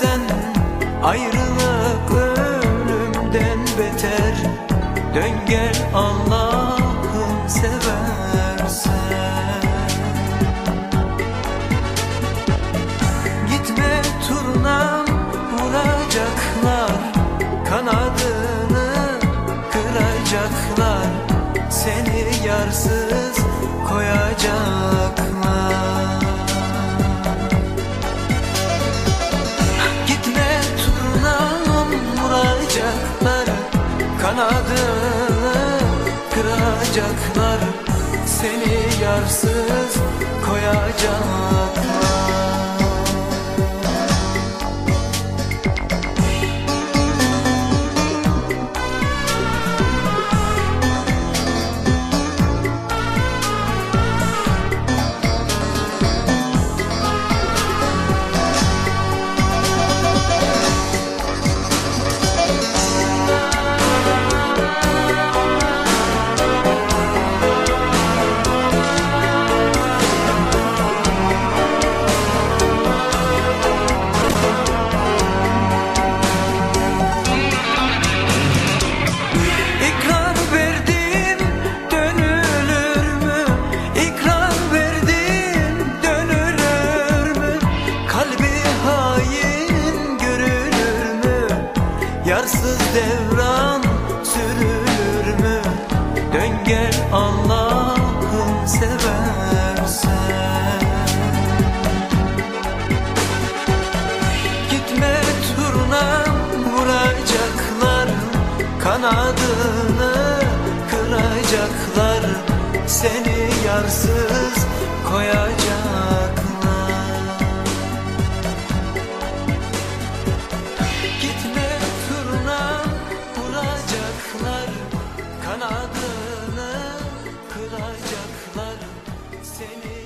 bazen Ayrılık ölümden beter. Dön gel Allah'ım seversen. Gitme turnam vuracaklar Kanadını kıracaklar. Seni yarsız koyacak Kanadını kıracaklar. Seni yarsız koyacaklar Yarsız devran sürülür mü? Dön gel Allah'ım seversen. Gitme turna vuracaklar Kanadını kıracaklar. Seni yarsız koyacaklar Seni